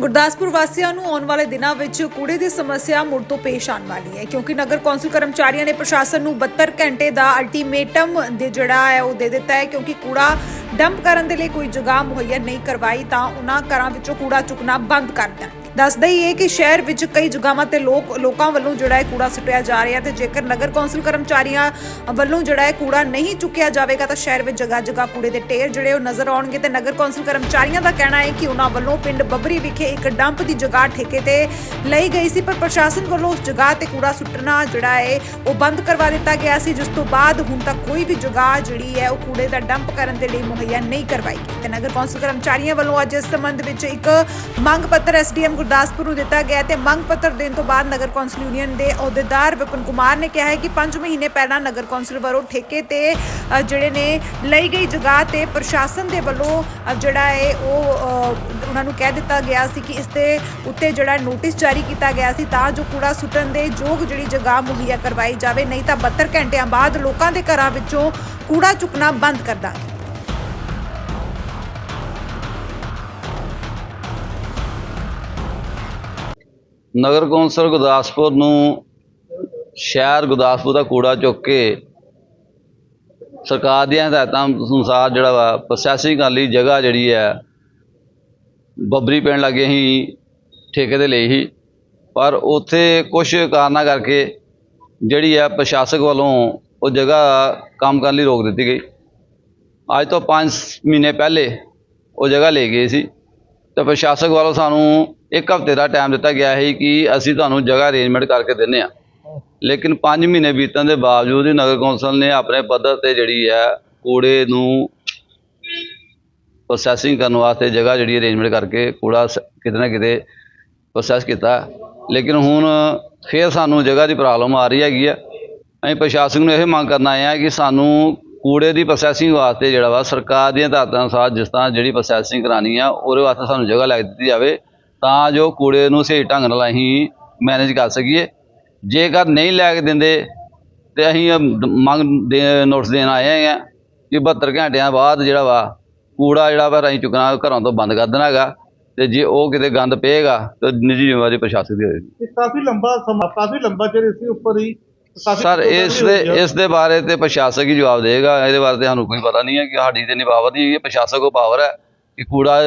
ਗੁਰਦਾਸਪੁਰ ਵਾਸੀਆਂ ਨੂੰ ਆਉਣ ਵਾਲੇ ਦਿਨਾਂ ਵਿੱਚ ਕੂੜੇ ਦੀ ਸਮੱਸਿਆ ਮੁੜ ਤੋਂ ਪੇਸ਼ ਆਉਣ ਵਾਲੀ ਹੈ, ਕਿਉਂਕਿ ਨਗਰ ਕੌਂਸਲ ਕਰਮਚਾਰੀਆਂ ਨੇ ਪ੍ਰਸ਼ਾਸਨ ਨੂੰ 72 ਘੰਟੇ ਦਾ ਅਲਟੀਮੇਟਮ ਦੇ ਜਿਹੜਾ ਹੈ ਉਹ ਦੇ ਦਿੱਤਾ ਹੈ, ਕਿਉਂਕਿ ਕੂੜਾ ਡੰਪ ਕਰਨ ਦੇ ਲਈ ਕੋਈ ਜਗ੍ਹਾ ਮੁਹੱਈਆ ਨਹੀਂ ਕਰਵਾਈ, ਤਾਂ ਉਹਨਾਂ ਘਰਾਂ ਵਿੱਚੋਂ ਕੂੜਾ ਚੁੱਕਣਾ ਬੰਦ ਕਰ ਦਿੱਤਾ। ਦੱਸ ਦਈਏ ਕਿ ਸ਼ਹਿਰ ਵਿੱਚ ਕਈ ਜਗ੍ਹਾਵਾਂ ਤੇ ਲੋਕ ਲੋਕਾਂ ਵੱਲੋਂ ਜਿਹੜਾ ਹੈ ਕੂੜਾ ਸੁੱਟਿਆ ਜਾ ਰਿਹਾ ਤੇ ਜੇਕਰ ਨਗਰ ਕੌਂਸਲ ਕਰਮਚਾਰੀਆਂ ਵੱਲੋਂ ਜਿਹੜਾ ਹੈ ਕੂੜਾ ਨਹੀਂ ਚੁੱਕਿਆ ਜਾਵੇਗਾ ਤਾਂ ਸ਼ਹਿਰ ਵਿੱਚ ਜਗ੍ਹਾ ਜਗ੍ਹਾ ਕੂੜੇ ਦੇ ਢੇਰ ਜਿਹੜੇ ਉਹ ਨਜ਼ਰ ਆਉਣਗੇ ਤੇ ਨਗਰ ਕੌਂਸਲ ਕਰਮਚਾਰੀਆਂ ਦਾ ਕਹਿਣਾ ਹੈ ਕਿ ਉਹਨਾਂ ਵੱਲੋਂ ਪਿੰਡ ਬੱਬਰੀ ਵਿਖੇ ਇੱਕ ਡੰਪ ਦੀ ਜਗ੍ਹਾ ਠੇਕੇ ਤੇ ਲਈ ਗਈ ਸੀ, ਪਰ ਪ੍ਰਸ਼ਾਸਨ ਵੱਲੋਂ ਉਸ ਜਗ੍ਹਾ ਤੇ ਕੂੜਾ ਸੁੱਟਣਾ ਜਿਹੜਾ ਹੈ ਉਹ ਬੰਦ ਕਰਵਾ ਦਿੱਤਾ ਗਿਆ ਸੀ, ਜਿਸ ਤੋਂ ਬਾਅਦ ਹੁਣ ਤੱਕ ਕੋਈ ਵੀ ਜਗ੍ਹਾ ਜਿਹੜੀ ਹੈ ਉਹ ਕੂੜੇ ਦਾ ਡੰਪ ਕਰਨ ਦੇ ਲਈ ਮੁਹੱਈਆ ਨਹੀਂ ਕਰਵਾਈ ਗਈ। ਤੇ ਨਗਰ ਕੌਂਸਲ ਕਰਮਚਾਰੀਆਂ ਵੱਲੋਂ ਅੱਜ ਇਸ ਸੰਬੰਧ ਵਿੱਚ ਇੱਕ ਮੰਗ ਪੱਤਰ ਐਸਡੀਐਮ ਗੁਰਦਾਸਪੁਰ ਨੂੰ ਦਿੱਤਾ ਗਿਆ ਤੇ ਮੰਗ ਪੱਤਰ ਦੇਣ ਤੋਂ ਬਾਅਦ ਨਗਰ ਕੌਂਸਲ ਯੂਨੀਅਨ ਦੇ ਅਹੁਦੇਦਾਰ ਵਿਪਨ ਕੁਮਾਰ ਨੇ ਕਿਹਾ ਹੈ ਕਿ 5 ਮਹੀਨੇ ਪਹਿਲਾਂ ਨਗਰ ਕੌਂਸਲ ਵੱਲੋਂ ਠੇਕੇ ਤੇ ਜਿਹੜੇ ਨੇ ਲਈ ਗਈ ਜਗ੍ਹਾ ਤੇ ਪ੍ਰਸ਼ਾਸਨ ਦੇ ਵੱਲੋਂ ਜਿਹੜਾ ਹੈ ਉਹ ਉਹਨਾਂ ਨੂੰ ਕਹਿ ਦਿੱਤਾ ਗਿਆ ਸੀ ਕਿ ਇਸ ਦੇ ਉੱਤੇ ਜਿਹੜਾ ਨੋਟਿਸ ਜਾਰੀ ਕੀਤਾ ਗਿਆ ਸੀ ਤਾਂ ਜੋ ਕੂੜਾ ਸੁੱਟਣ ਦੇ ਯੋਗ ਜਿਹੜੀ ਜਗ੍ਹਾ ਮੁਹੱਈਆ ਕਰਵਾਈ ਜਾਵੇ। ਨਹੀਂ ਤਾਂ 72 ਘੰਟਿਆਂ ਬਾਅਦ ਲੋਕਾਂ ਦੇ ਘਰਾਂ ਵਿੱਚੋਂ ਕੂੜਾ ਚੁੱਕਣਾ ਬੰਦ ਕਰ ਦਾਂਗੇ। ਨਗਰ ਕੌਂਸਲ ਗੁਰਦਾਸਪੁਰ ਨੂੰ ਸ਼ਹਿਰ ਗੁਰਦਾਸਪੁਰ ਦਾ ਕੂੜਾ ਚੁੱਕ ਕੇ ਸਰਕਾਰ ਦੀਆਂ ਹਦਾਇਤਾਂ ਅਨੁਸਾਰ ਜਿਹੜਾ ਵਾ ਪ੍ਰੋਸੈਸਿੰਗ ਕਰਨ ਲਈ ਜਗ੍ਹਾ ਜਿਹੜੀ ਹੈ, ਬੱਬਰੀ ਪਿੰਡ ਲੱਗੇ ਹੀ ਠੇਕੇ ਤੇ ਲਈ ਸੀ। ਪਰ ਉੱਥੇ ਕੁਝ ਕਾਰਨਾਂ ਕਰਕੇ ਜਿਹੜੀ ਹੈ ਪ੍ਰਸ਼ਾਸਕ ਵੱਲੋਂ ਉਹ ਜਗ੍ਹਾ ਕੰਮ ਕਰਨ ਲਈ ਰੋਕ ਦਿੱਤੀ ਗਈ। ਅੱਜ ਤੋਂ 5 ਮਹੀਨੇ ਪਹਿਲੇ ਉਹ ਜਗ੍ਹਾ ਲੈ ਗਏ ਸੀ। ਤੇ ਪ੍ਰਸ਼ਾਸਕ ਵੱਲੋਂ ਸਾਨੂੰ ਇੱਕ ਹਫ਼ਤੇ ਦਾ ਟਾਈਮ ਦਿੱਤਾ ਗਿਆ ਸੀ ਕਿ ਅਸੀਂ ਤੁਹਾਨੂੰ ਜਗ੍ਹਾ ਅਰੇਂਜਮੈਂਟ ਕਰਕੇ ਦਿੰਨੇ ਆ ਲੇਕਿਨ 5 ਮਹੀਨੇ ਬੀਤਣ ਦੇ ਬਾਵਜੂਦ ਹੀ ਨਗਰ ਕੌਂਸਲ ਨੇ ਆਪਣੇ ਪੱਧਰ ਤੇ ਜਿਹੜੀ ਹੈ ਕੂੜੇ ਨੂੰ ਪ੍ਰੋਸੈਸਿੰਗ ਕਰਨ ਵਾਸਤੇ ਜਗ੍ਹਾ ਜਿਹੜੀ ਅਰੇਂਜਮੈਂਟ ਕਰਕੇ ਕੂੜਾ ਸ- ਕਿਤੇ ਨਾ ਕਿਤੇ ਪ੍ਰੋਸੈਸ ਕੀਤਾ। ਲੇਕਿਨ ਹੁਣ ਫੇਰ ਸਾਨੂੰ ਜਗ੍ਹਾ ਦੀ ਪ੍ਰੋਬਲਮ ਆ ਰਹੀ ਹੈਗੀ ਆ। ਅਸੀਂ ਪ੍ਰਸ਼ਾਸਨ ਨੂੰ ਇਹ ਮੰਗ ਕਰਨ ਆਏ ਆ ਕਿ ਸਾਨੂੰ ਕੂੜੇ ਦੀ ਪ੍ਰੋਸੈਸਿੰਗ ਵਾਸਤੇ ਜਿਹੜਾ ਵਾ ਸਰਕਾਰ ਦੀਆਂ ਹਦਾਇਤਾਂ ਅਨੁਸਾਰ ਜਿਸ ਤਰ੍ਹਾਂ ਜਿਹੜੀ ਪ੍ਰੋਸੈਸਿੰਗ ਕਰਾਣੀ ਆ, ਉਹਦੇ ਵਾਸਤੇ ਸਾਨੂੰ ਜਗ੍ਹਾ ਲੈ ਦਿੱਤੀ ਜਾਵੇ ਤਾਂ ਜੋ ਕੂੜੇ ਨੂੰ ਸਹੀ ਢੰਗ ਨਾਲ ਅਸੀਂ ਮੈਨੇਜ ਕਰ ਸਕੀਏ। ਜੇਕਰ ਨਹੀਂ ਲੈ ਕੇ ਦਿੰਦੇ ਤੇ ਅਸੀਂ ਮੰਗ ਦੇ ਨੋਟਿਸ ਦੇਣ ਆਏ ਆ ਕਿ 72 ਘੰਟਿਆਂ ਬਾਅਦ ਜਿਹੜਾ ਵਾ ਕੂੜਾ ਜਿਹੜਾ ਵਾ ਅਸੀਂ ਚੁੱਕਣਾ ਘਰਾਂ ਤੋਂ ਬੰਦ ਕਰ ਦੇਣਾ ਹੈਗਾ ਤੇ ਜੇ ਉਹ ਕਿਤੇ ਗੰਦ ਪਏਗਾ ਤਾਂ ਨਿੱਜੀ ਜ਼ਿੰਮੇਵਾਰੀ ਪ੍ਰਸ਼ਾਸਨ ਦੀ ਹੋਏਗੀ। ਕਾਫੀ ਲੰਬਾ ਸਮਾਂ, ਕਾਫੀ ਲੰਬਾ ਚਿਰ ਇਸੇ ਉੱਪਰ ਹੀ ਸਰ ਇਸ ਹੋਈ ਦੇ। ਇਸ ਦੇ ਬਾਰੇ ਤੇ ਪ੍ਰਸ਼ਾਸਕ ਹੀ ਜਵਾਬ ਦੇਗਾ ਇਹਦੇ ਬਾਰੇ ਤੇ ਸਾਨੂੰ ਕੋਈ ਪਤਾ ਨਹੀਂ ਹੈ ਕਿ ਸਾਡੀ ਤੇ ਨਹੀਂ ਪਾਵਰ ਹੈ। ਪ੍ਰਸ਼ਾਸਕ ਕੋ ਪਾਵਰ ਹੈ ਕਿ ਕੂੜਾ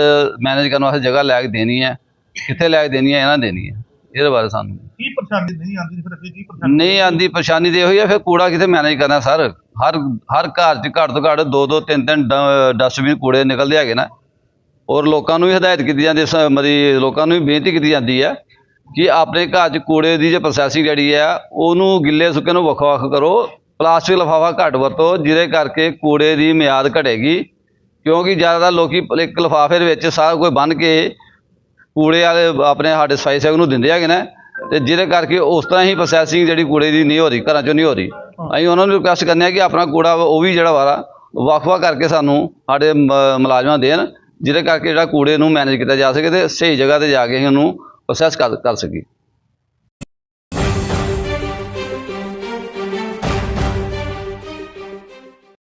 ਮੈਨੇਜ ਕਰਨ ਵਾਸਤੇ ਜਗ੍ਹਾ ਲੈ ਕੇ ਦੇਣੀ ਹੈ। ਕਿੱਥੇ ਲੈ ਕੇ ਦੇਣੀ ਹੈ ਇਹਨਾਂ ਦੇਣੀ ਹੈ। ਇਹਦੇ ਬਾਰੇ ਸਾਨੂੰ ਕੀ ਪਰੇਸ਼ਾਨੀ ਨਹੀਂ ਆਉਂਦੀ ਫਿਰ ਅੱਗੇ? ਕੀ ਪਰੇਸ਼ਾਨੀ ਨਹੀਂ ਆਂਦੀ ਪਰੇਸ਼ਾਨੀ ਤੇ ਇਹੋ ਹੀ ਹੈ ਫਿਰ ਕੂੜਾ ਕਿੱਥੇ ਮੈਨੇਜ ਕਰਨਾ ਸਰ? ਹਰ ਹਰ ਘਰ 'ਚ ਘੱਟ ਤੋਂ ਘੱਟ ਦੋ ਦੋ ਤਿੰਨ ਤਿੰਨ ਡਸਟਬਿਨ ਕੂੜੇ ਨਿਕਲਦੇ ਹੈਗੇ ਨਾ। ਔਰ ਲੋਕਾਂ ਨੂੰ ਵੀ ਹਦਾਇਤ ਕੀਤੀ ਜਾਂਦੀ ਹੈ ਮਰੀ ਲੋਕਾਂ ਨੂੰ ਵੀ ਬੇਨਤੀ ਕੀਤੀ ਜਾਂਦੀ ਹੈ ਕਿ ਆਪਣੇ ਘਰ 'ਚ ਕੂੜੇ ਦੀ ਜੇ ਪ੍ਰੋਸੈਸਿੰਗ ਜਿਹੜੀ ਆ, ਉਹਨੂੰ ਗਿੱਲੇ ਸੁੱਕੇ ਨੂੰ ਵੱਖ ਵੱਖ ਕਰੋ, ਪਲਾਸਟਿਕ ਲਿਫਾਫਾ ਘੱਟ ਵਰਤੋ, ਜਿਹਦੇ ਕਰਕੇ ਕੂੜੇ ਦੀ ਮਿਆਦ ਘਟੇਗੀ। ਕਿਉਂਕਿ ਜ਼ਿਆਦਾਤਰ ਲੋਕੀ ਇੱਕ ਲਿਫਾਫੇ ਦੇ ਵਿੱਚ ਸਾਰਾ ਕੁਝ ਬੰਨ ਕੇ ਕੂੜੇ ਵਾਲੇ ਆਪਣੇ ਸਾਡੇ ਸਫ਼ਾਈ ਸੇਵਕ ਨੂੰ ਦਿੰਦੇ ਹੈਗੇ ਨੇ, ਤੇ ਜਿਹਦੇ ਕਰਕੇ ਉਸ ਤਰ੍ਹਾਂ ਹੀ ਪ੍ਰੋਸੈਸਿੰਗ ਜਿਹੜੀ ਕੂੜੇ ਦੀ ਨਹੀਂ ਹੋ ਰਹੀ, ਘਰਾਂ 'ਚੋਂ ਨਹੀਂ ਹੋ ਰਹੀ। ਅਸੀਂ ਉਹਨਾਂ ਨੂੰ ਰਿਕੁਐਸਟ ਕਰਨੇ ਆ ਕਿ ਆਪਣਾ ਕੂੜਾ ਵਾ ਉਹ ਵੀ ਜਿਹੜਾ ਵਾਰਾ ਵੱਖ-ਵੱਖ ਕਰਕੇ ਸਾਨੂੰ ਸਾਡੇ ਮ- ਮੁਲਾਜ਼ਮਾਂ ਦੇਣ, ਜਿਹਦੇ ਕਰਕੇ ਜਿਹੜਾ ਕੂੜੇ ਨੂੰ ਮੈਨੇਜ ਕੀਤਾ ਜਾ ਸਕੇ ਤੇ ਸਹੀ ਜਗ੍ਹਾ ਤੇ ਜਾ ਕੇ ਅਸੀਂ ਉਹਨੂੰ ਪ੍ਰੋਸੈਸ ਕਰ ਕਰ ਸਕੀਏ